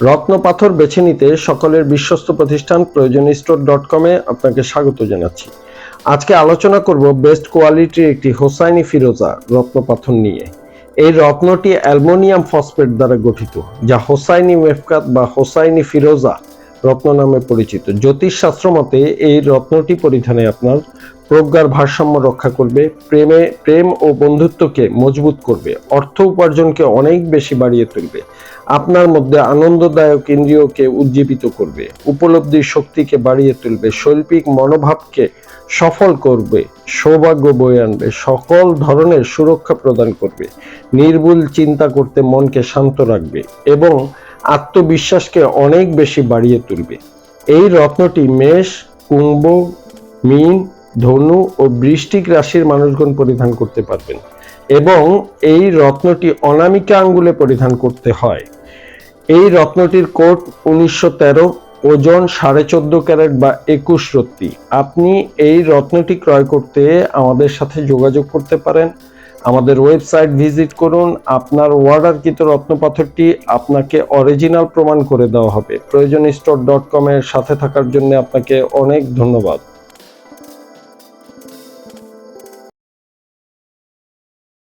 রত্ন পাথর বেছে নিতে সকলের বিশ্বস্ত প্রতিষ্ঠান প্রয়োজন স্টোর ডট কমে আপনাকে স্বাগত জানাচ্ছি। আজকে আলোচনা করব বেস্ট কোয়ালিটির একটি হোসাইনি ফিরোজা রত্ন পাথর নিয়ে। এই রত্নটি অ্যালমোনিয়াম ফসফেট দ্বারা গঠিত, যা হোসাইনি মেফকাত বা হোসাইনি ফিরোজা রত্ন নামে পরিচিত। জ্যোতিষশাস্ত্র মতে এই রত্নটি পরিধানে আপনার প্রজ্ঞার ভারসাম্য রক্ষা করবে, প্রেমে, প্রেম ও বন্ধুত্বকে মজবুত করবে, অর্থ উপার্জনকে অনেক বেশি বাড়িয়ে তুলবে। আপনার মধ্যে আনন্দদায়ক ইন্দ্রিয়কে উজ্জীবিত করবে উপলব্ধির শক্তিকে বাড়িয়ে তুলবে, শৈল্পিক মনোভাবকে সফল করবে, সৌভাগ্য বয়ে আনবে, সকল ধরনের সুরক্ষা প্রদান করবে, নির্ভুল চিন্তা করতে মনকে শান্ত রাখবে এবং আত্মবিশ্বাসকে অনেক বেশি বাড়িয়ে তুলবে। এই রত্নটি মেষ, কুম্ভ, মীন, ধনু ও বৃষ্টিক রাশির মানুষগণ পরিধান করতে পারবেন এবং এই রত্নটি অনামিকা আঙ্গুলে পরিধান করতে হয়। এই রত্নটির কোট উনিশশো তেরো, ওজন সাড়ে চোদ্দ ক্যারেট বা একুশ রত্তি। আপনি এই রত্নটি ক্রয় করতে আমাদের সাথে যোগাযোগ করতে পারেন। আমাদের ওয়েবসাইট ভিজিট করুন। আপনার অর্ডারকৃত রত্নপাথরটি আপনাকে অরিজিনাল প্রমাণ করে দেওয়া হবে। প্রয়োজন স্টোর ডট কমের সাথে থাকার জন্য আপনাকে অনেক ধন্যবাদ।